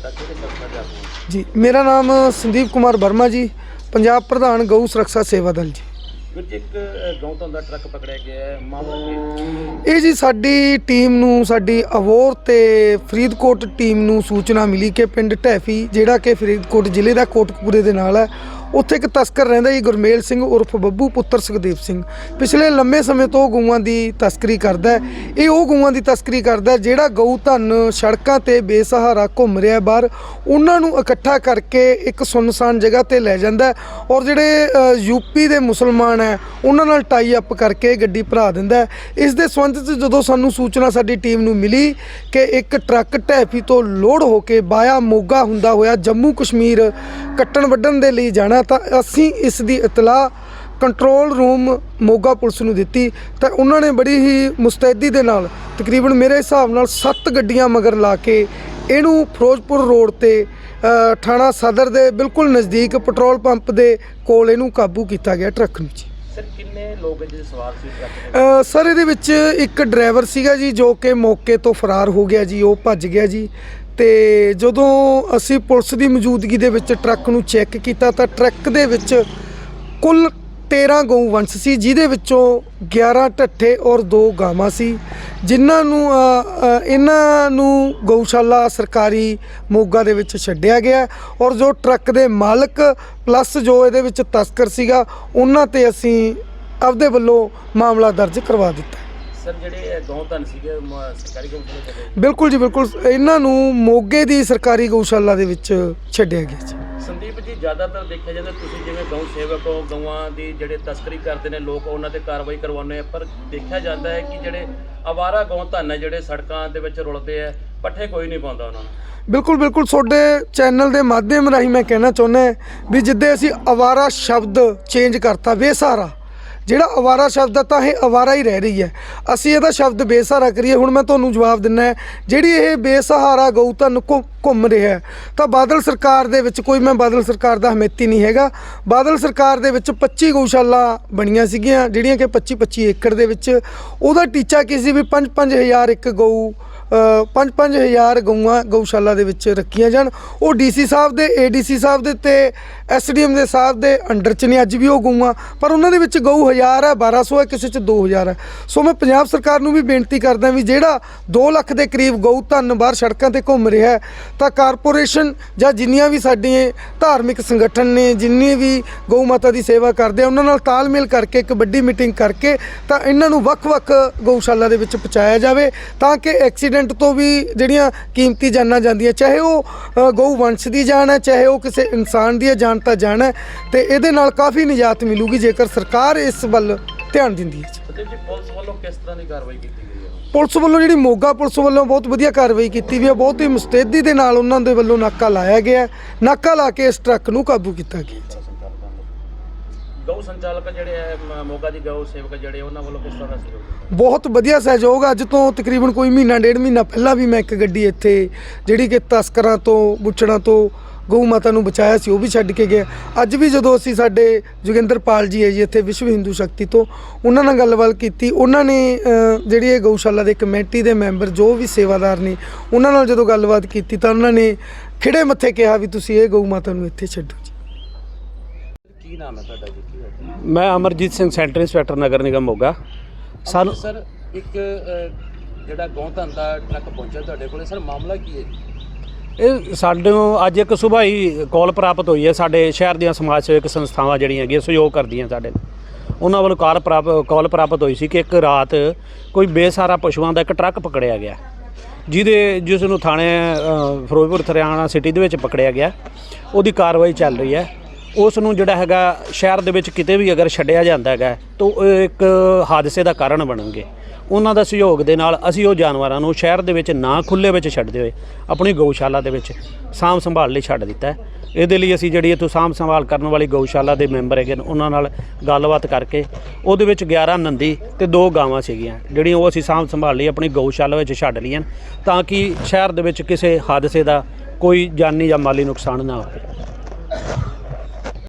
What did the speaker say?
ਤੁਹਾਡਾ ਕਿਹੜੇ ਸੰਸਥਾ ਦੇ ਆਗੂ ਹੋ? ਜੀ ਮੇਰਾ ਨਾਮ ਸੰਦੀਪ ਕੁਮਾਰ ਵਰਮਾ ਜੀ ਪੰਜਾਬ ਪ੍ਰਧਾਨ ਗਊ ਸੁਰੱਖਿਆ ਸੇਵਾ ਦਲ ਜੀ ਵੀਰ ਜੀ ਇੱਕ ਅ, ਗਊ ਦਾ ਟਰੱਕ ਪਕੜਿਆ ਗਿਆ ਹੈ ਮਾਮਲਾ ਕੀ ਹੈ? ਇਹ ਜੀ ਸਾਡੀ ਟੀਮ ਨੂੰ ਸਾਡੀ ਅਵੋਰ ਤੇ ਫਰੀਦਕੋਟ ਟੀਮ ਨੂੰ ਸੂਚਨਾ ਮਿਲੀ ਕਿ ਪਿੰਡ ਢੈਫੀ ਜਿਹੜਾ ਕਿ ਫਰੀਦਕੋਟ ਜ਼ਿਲ੍ਹੇ ਦਾ ਕੋਟਕਪੂਰੇ ਦੇ ਨਾਲ ਹੈ ਉੱਥੇ ਇੱਕ ਤਸਕਰ ਰਹਿੰਦਾ ਜੀ ਗੁਰਮੇਲ ਸਿੰਘ ਉਰਫ ਬੱਬੂ ਪੁੱਤਰ ਸੁਖਦੇਵ ਸਿੰਘ। ਪਿਛਲੇ ਲੰਮੇ ਸਮੇਂ ਤੋਂ ਗਊਆਂ ਦੀ ਤਸਕਰੀ ਕਰਦਾ ਹੈ। ਇਹ ਉਹ ਗਊਆਂ ਦੀ ਤਸਕਰੀ ਕਰਦਾ ਜਿਹੜਾ ਗਊ ਧਨ ਸੜਕਾਂ ਤੇ ਬੇਸਹਾਰਾ ਘੁੰਮ ਰਿਹਾ ਬਾਹਰ। ਉਹਨਾਂ ਨੂੰ ਇਕੱਠਾ ਕਰਕੇ ਇੱਕ ਸੁੰਨਸਾਨ ਜਗ੍ਹਾ ਤੇ ਲੈ ਜਾਂਦਾ ਔਰ ਜਿਹੜੇ ਅ, ਯੂਪੀ ਦੇ ਮੁਸਲਮਾਨ ਹੈ ਉਹਨਾਂ ਨਾਲ ਟਾਈ ਅਪ ਕਰਕੇ ਗੱਡੀ ਭਰਾ ਦਿੰਦਾ ਇਸ ਦੇ ਸੰਬੰਧ 'ਚ ਜਦੋਂ ਸਾਨੂੰ ਸੂਚਨਾ ਸਾਡੀ ਟੀਮ ਨੂੰ ਮਿਲੀ ਕਿ ਇੱਕ ਟਰੱਕ ਟੈਫੀ ਤੋਂ ਲੋਡ ਹੋ ਕੇ ਬਾਇਆ ਮੋਗਾ ਹੁੰਦਾ ਹੋਇਆ ਜੰਮੂ ਕਸ਼ਮੀਰ ਕੱਟਣ ਵੱਢਣ ਦੇ ਲਈ ਜਾਣਾ ਤਾਂ ਅਸੀਂ ਇਸ ਦੀ ਇਤਲਾਹ ਕੰਟਰੋਲ ਰੂਮ ਮੋਗਾ ਪੁਲਿਸ ਨੂੰ ਦਿੱਤੀ ਤਾਂ ਉਹਨਾਂ ਨੇ ਬੜੀ ਹੀ ਮੁਸਤੈਦੀ ਦੇ ਨਾਲ ਤਕਰੀਬਨ ਮੇਰੇ ਹਿਸਾਬ ਨਾਲ 7 ਗੱਡੀਆਂ ਮਗਰ ਲਾ ਕੇ ਇਹਨੂੰ ਫਿਰੋਜ਼ਪੁਰ ਰੋਡ ਤੇ ਥਾਣਾ ਸਦਰ ਦੇ ਬਿਲਕੁਲ ਨਜ਼ਦੀਕ ਪੈਟਰੋਲ ਪੰਪ ਦੇ ਕੋਲ ਇਹਨੂੰ ਕਾਬੂ ਕੀਤਾ ਗਿਆ ਟਰੱਕ ਨੂੰ ਜੀ। ਸਰ ਕਿੰਨੇ ਲੋਕ ਜਿਹਦੇ ਸਵਾਰ ਸੀ? ਟਰੱਕ ਸਰ ਇਹਦੇ ਵਿੱਚ ਇੱਕ ਡਰਾਈਵਰ ਸੀਗਾ ਜੀ ਜੋ ਕਿ ਮੌਕੇ ਤੋਂ ਫਰਾਰ ਹੋ ਗਿਆ ਜੀ ਉਹ ਭੱਜ ਗਿਆ ਜੀ। ਤੇ ਜਦੋਂ ਅਸੀਂ ਪੁਲਿਸ ਦੀ ਮੌਜੂਦਗੀ ਦੇ ਵਿੱਚ ਟਰੱਕ ਨੂੰ ਚੈੱਕ ਕੀਤਾ ਤਾਂ ਟਰੱਕ ਦੇ ਵਿੱਚ ਕੁੱਲ 13 ਗਊ ਵੰਸ਼ ਸੀ, ਜਿਹਦੇ ਵਿੱਚੋਂ 11 ਢੱਠੇ ਔਰ 2 ਗਾਵਾਂ ਸੀ, ਜਿਨ੍ਹਾਂ ਨੂੰ ਇਹਨਾਂ ਨੂੰ ਗਊਸ਼ਾਲਾ ਸਰਕਾਰੀ ਮੋਗਾ ਦੇ ਵਿੱਚ ਛੱਡਿਆ ਗਿਆ ਔਰ ਜੋ ਟਰੱਕ ਦੇ ਮਾਲਕ ਪਲੱਸ ਜੋ ਇਹਦੇ ਵਿੱਚ ਤਸਕਰ ਸੀਗਾ, ਉਹਨਾਂ ਤੇ ਅਸੀਂ ਆਪਦੇ ਵੱਲੋਂ ਮਾਮਲਾ ਦਰਜ ਕਰਵਾ ਦਿੱਤਾ। ਸਰ ਜਿਹੜੇ ਇਹ ਗਊ ਧਨ ਸੀਗੇ ਮ- ਸਰਕਾਰੀ ਬਿਲਕੁਲ ਜੀ ਬਿਲਕੁਲ। ਇਹਨਾਂ ਨੂੰ ਮੋਗੇ ਦੀ ਸਰਕਾਰੀ ਗਊਸ਼ਾਲਾ ਦੇ ਵਿੱਚ ਛੱਡਿਆ ਗਿਆ ਜੀ। ਸੰਦੀਪ ਜੀ ਜ਼ਿਆਦਾਤਰ ਦੇਖਿਆ ਜਾਂਦਾ ਤੁਸੀਂ ਜਿਵੇਂ ਗਊ ਸੇਵਕ ਹੋ ਗਊਆਂ ਦੀ ਜਿਹੜੇ ਤਸਕਰੀ ਕਰਦੇ ਨੇ ਲੋਕ ਉਹਨਾਂ ਤੇ ਕਾਰਵਾਈ ਕਰਵਾਉਂਦੇ ਆ ਪਰ ਦੇਖਿਆ ਜਾਂਦਾ ਹੈ ਕਿ ਜਿਹੜੇ ਅਵਾਰਾ ਗਊ ਧਨ ਹੈ ਜਿਹੜੇ ਸੜਕਾਂ ਦੇ ਵਿੱਚ ਰੁਲਦੇ ਆ ਪੱਠੇ ਕੋਈ ਨਹੀਂ ਪਾਉਂਦਾ ਉਹਨਾਂ ਨੂੰ। ਬਿਲਕੁਲ ਬਿਲਕੁਲ। ਤੁਹਾਡੇ ਚੈਨਲ ਦੇ ਮਾਧਿਅਮ ਰਾਹੀਂ ਮੈਂ ਕਹਿਣਾ ਚਾਹੁੰਦਾ ਵੀ ਜਿੱਦੇ ਅਸੀਂ ਅਵਾਰਾ ਸ਼ਬਦ ਚੇਂਜ ਕਰਤਾ ਬੇਸਹਾਰਾ ਜਿਹੜਾ ਅਵਾਰਾ ਸ਼ਬਦ ਆ ਤਾਂ ਇਹ ਅਵਾਰਾ ਹੀ ਰਹਿ ਰਹੀ ਹੈ। ਅਸੀਂ ਇਹਦਾ ਸ਼ਬਦ ਬੇਸਹਾਰਾ ਕਰੀਏ। ਹੁਣ ਮੈਂ ਤੁਹਾਨੂੰ ਜਵਾਬ ਦਿੰਨਾ ਹੈ, ਜਿਹੜੀ ਇਹ ਬੇਸਹਾਰਾ ਗਊ ਧਨ ਘੁ- ਘੁੰਮ ਰਿਹਾ ਤਾਂ ਬਾਦਲ ਸਰਕਾਰ ਦੇ ਵਿੱਚ ਕੋਈ ਮੈਂ ਬਾਦਲ ਸਰਕਾਰ ਦਾ ਹਮੇਤੀ ਨਹੀਂ ਹੈਗਾ। ਬਾਦਲ ਸਰਕਾਰ ਦੇ ਵਿੱਚ 25 ਗਊਸ਼ਾਲਾ ਬਣੀਆਂ ਸੀਗੀਆਂ, ਜਿਹੜੀਆਂ ਕਿ 25 25 ਏਕੜ ਦੇ ਵਿੱਚ। ਉਹਦਾ ਟੀਚਾ ਕੀ ਸੀ ਵੀ 5 5000 ਇੱਕ ਗਊ 5-5 ਹਜ਼ਾਰ ਗਊਆਂ ਗਊਸ਼ਾਲਾ ਦੇ ਵਿੱਚ ਰੱਖੀਆਂ ਜਾਣ। ਉਹ ਡੀਸੀ ਸਾਹਿਬ ਦੇ ਏਡੀਸੀ ਸਾਹਿਬ ਦੇ ਤੇ ਐਸਡੀਐਮ ਦੇ ਸਾਹਿਬ ਦੇ ਅੰਡਰ ਚ ਨੇ, ਅੱਜ ਵੀ ਉਹ ਗਊਆਂ। ਪਰ ਉਹਨਾਂ ਦੇ ਵਿੱਚ ਗਊ ਹਜ਼ਾਰ ਹੈ 1200 ਹੈ, ਕਿਸੇ ਚ 2000 ਹੈ। ਸੋ ਮੈਂ ਪੰਜਾਬ ਸਰਕਾਰ ਨੂੰ ਵੀ ਬੇਨਤੀ ਕਰਦਾ ਵੀ ਜਿਹੜਾ 2 ਲੱਖ ਦੇ ਕਰੀਬ ਗਊ ਧਨ ਬਾਹਰ ਸੜਕਾਂ ਤੇ ਘੁੰਮ ਰਿਹਾ ਤਾਂ ਕਾਰਪੋਰੇਸ਼ਨ ਜਾਂ ਜਿੰਨੀਆਂ ਵੀ ਸਾਡੀਆਂ ਧਾਰਮਿਕ ਸੰਗਠਨ ਨੇ, ਜਿੰਨੀ ਵੀ ਗਊ ਮਾਤਾ ਦੀ ਸੇਵਾ ਕਰਦੇ ਆ, ਉਹਨਾਂ ਨਾਲ ਤਾਲਮੇਲ ਕਰਕੇ, ਇੱਕ ਵੱਡੀ ਮੀਟਿੰਗ ਕਰਕੇ, ਤਾਂ ਇਹਨਾਂ ਨੂੰ ਵੱਖ-ਵੱਖ ਗਊਸ਼ਾਲਾ ਦੇ ਵਿੱਚ ਪਹੁੰਚਾਇਆ ਜਾਵੇ, ਤਾਂ ਕਿ ਐਕਸੀਡੈਂਟ ਤੋਂ ਵੀ ਜਿਹੜੀਆਂ ਕੀਮਤੀ ਜਾਨਾਂ ਜਾਂਦੀਆਂ ਚਾਹੇ ਉਹ ਗਊ ਵੰਸ਼ ਦੀ ਜਾਨ ਹੈ ਚਾਹੇ ਉਹ ਕਿਸੇ ਇਨਸਾਨ ਦੀ ਜਾਨ ਤਾਂ ਜਾਨ ਹੈ ਤੇ ਇਹਦੇ ਨਾਲ ਕਾਫੀ ਨਿਜਾਤ ਮਿਲੂਗੀ ਜੇਕਰ ਸਰਕਾਰ ਇਸ ਵੱਲ ਧਿਆਨ ਦਿੰਦੀ ਹੈ ਜੀ। ਪੁਲਿਸ ਵੱਲੋਂ ਕਿਸ ਤਰ੍ਹਾਂ ਦੀ ਕਾਰਵਾਈ ਕੀਤੀ ਗਈ ਹੈ ਪੁਲਿਸ ਵੱਲੋਂ ਜਿਹੜੀ ਮੋਗਾ ਪੁਲਿਸ ਵੱਲੋਂ ਬਹੁਤ ਵਧੀਆ ਕਾਰਵਾਈ ਕੀਤੀ ਵੀ ਹੈ ਬਹੁਤ ਹੀ ਮੁਸਤੈਦੀ ਦੇ ਨਾਲ ਉਹਨਾਂ ਦੇ ਵੱਲੋਂ ਨਾਕਾ ਲਾਇਆ ਗਿਆ। ਨਾਕਾ ਲਾ ਕੇ ਇਸ ਟਰੱਕ ਨੂੰ ਕਾਬੂ ਕੀਤਾ ਗਿਆ ਜੀ। ਗਊ ਸੰਚਾਲਕ ਜਿਹੜੇ ਹੈ ਮ- ਮੋਗਾ ਦੀ ਗਊ ਸੇਵਕ ਜਿਹੜੇ ਉਹਨਾਂ ਵੱਲੋਂ ਕਿਸ ਤਰ੍ਹਾਂ ਦਾ ਸਹਿਯੋਗ ਦਿੱਤਾ? ਬਹੁਤ ਵਧੀਆ ਸਹਿਯੋਗ ਅੱਜ ਤੋਂ ਤਕਰੀਬਨ ਕੋਈ ਮਹੀਨਾ ਡੇਢ ਮਹੀਨਾ ਪਹਿਲਾਂ ਵੀ ਮੈਂ ਇੱਕ ਗੱਡੀ ਇੱਥੇ ਜਿਹੜੀ ਕਿ ਤਸਕਰਾਂ ਤੋਂ ਬੁੱਚੜਾਂ ਤੋਂ ਗਊ ਮਾਤਾ ਨੂੰ ਬਚਾਇਆ ਸੀ ਉਹ ਵੀ ਛੱਡ ਕੇ ਗਿਆ। ਅੱਜ ਵੀ ਜਦੋਂ ਅਸੀਂ ਸਾਡੇ ਜੋਗਿੰਦਰ ਪਾਲ ਜੀ ਹੈ ਜੀ ਇੱਥੇ ਵਿਸ਼ਵ ਹਿੰਦੂ ਸ਼ਕਤੀ ਤੋਂ ਉਹਨਾਂ ਨਾਲ ਗੱਲਬਾਤ ਕੀਤੀ ਉਹਨਾਂ ਨੇ ਅ, ਜਿਹੜੀ ਇਹ ਗਊਸ਼ਾਲਾ ਦੇ ਕਮੇਟੀ ਦੇ ਮੈਂਬਰ ਜੋ ਵੀ ਸੇਵਾਦਾਰ ਨੇ ਉਹਨਾਂ ਨਾਲ ਜਦੋਂ ਗੱਲਬਾਤ ਕੀਤੀ ਤਾਂ ਉਹਨਾਂ ਨੇ ਖਿੜੇ ਮੱਥੇ ਕਿਹਾ ਵੀ ਤੁਸੀਂ ਇਹ ਗਊ ਮਾਤਾ ਨੂੰ ਇੱਥੇ ਛੱਡੋ ਜੀ। ਕੀ ਨਾਮ ਹੈ ਤੁਹਾਡਾ ਜੀ? ਕੀ ਮੈਂ ਅਮਰਜੀਤ ਸਿੰਘ ਸੈਂਟਰ ਇੰਸਪੈਕਟਰ ਨਗਰ ਨਿਗਮ ਮੋਗਾ। ਸਾਨੂੰ ਸਰ ਇੱਕ ਜਿਹੜਾ ਗਊ ਧਨ ਦਾ ਟਰੱਕ ਪਹੁੰਚਿਆ ਤੁਹਾਡੇ ਕੋਲੇ ਸਰ ਮਾਮਲਾ ਕੀ ਹੈ ਇਹ ਸਾਨੂੰ ਅੱਜ ਇੱਕ ਸੁਬਾਹ ਹੀ ਕਾਲ ਪ੍ਰਾਪਤ ਹੋਈ ਹੈ। ਸਾਡੇ ਸ਼ਹਿਰ ਦੀਆਂ ਸਮਾਜ ਸੇਵਕ ਸੰਸਥਾਵਾਂ ਜਿਹੜੀਆਂ ਹੈਗੀਆਂ ਸਹਿਯੋਗ ਕਰਦੀਆਂ ਸਾਡੇ ਨਾਲ। ਉਹਨਾਂ ਵੱਲੋਂ ਕਾਲ ਪ੍ਰਾਪਤ ਕਾਲ ਪ੍ਰਾਪਤ ਹੋਈ ਸੀ ਕਿ ਇੱਕ ਰਾਤ ਕੋਈ ਬੇਸਹਾਰਾ ਪਸ਼ੂਆਂ ਦਾ ਇੱਕ ਟਰੱਕ ਪਕੜਿਆ ਗਿਆ। ਜਿਹਦੇ ਜਿਸ ਨੂੰ ਥਾਣੇ ਅ, ਫਿਰੋਜ਼ਪੁਰ ਹਰਿਆਣਾ ਸਿਟੀ ਦੇ ਵਿੱਚ ਪਕੜਿਆ ਗਿਆ। ਉਹਦੀ ਕਾਰਵਾਈ ਚੱਲ ਰਹੀ ਹੈ। ਉਸ ਨੂੰ ਜਿਹੜਾ ਹੈਗਾ ਸ਼ਹਿਰ ਦੇ ਵਿੱਚ ਕਿਤੇ ਵੀ ਅਗਰ ਛੱਡਿਆ ਜਾਂਦਾ ਹੈਗਾ, ਤਾਂ ਉਹ ਇੱਕ ਹਾਦਸੇ ਦਾ ਕਾਰਨ ਬਣਨਗੇ। ਉਹਨਾਂ ਦਾ ਸਹਿਯੋਗ ਦੇ ਨਾਲ ਅਸੀਂ ਉਹ ਜਾਨਵਰਾਂ ਨੂੰ ਸ਼ਹਿਰ ਦੇ ਵਿੱਚ ਨਾ ਖੁੱਲੇ ਵਿੱਚ ਛੱਡਦੇ ਹੋਏ ਆਪਣੀ ਗਊਸ਼ਾਲਾ ਦੇ ਵਿੱਚ ਸਾਂਭ ਸੰਭਾਲ ਲਈ ਛੱਡ ਦਿੱਤਾ ਇਹਦੇ ਲਈ ਅਸੀਂ ਜਿਹੜੀ ਇੱਥੋਂ ਸਾਂਭ ਸੰਭਾਲ ਕਰਨ ਵਾਲੀ ਗਊਸ਼ਾਲਾ ਦੇ ਮੈਂਬਰ ਹੈਗੇ ਨੇ, ਉਹਨਾਂ ਨਾਲ ਗੱਲਬਾਤ ਕਰਕੇ ਉਹਦੇ ਵਿੱਚ 11 ਨੰਦੀ ਤੇ ਦੋ ਗਾਵਾਂ ਸੀਗੀਆਂ, ਜਿਹੜੀਆਂ ਉਹ ਅਸੀਂ ਸਾਂਭ ਸੰਭਾਲ ਲਈ ਆਪਣੀ ਗਊਸ਼ਾਲਾ ਵਿੱਚ ਛੱਡ ਲਈਆਂ ਤਾਂ ਕਿ ਸ਼ਹਿਰ ਦੇ ਵਿੱਚ ਕਿਸੇ ਹਾਦਸੇ ਦਾ ਕੋਈ ਜਾਨੀ ਜਾਂ ਮਾਲੀ ਨੁਕਸਾਨ ਨਾ ਹੋਵੇ।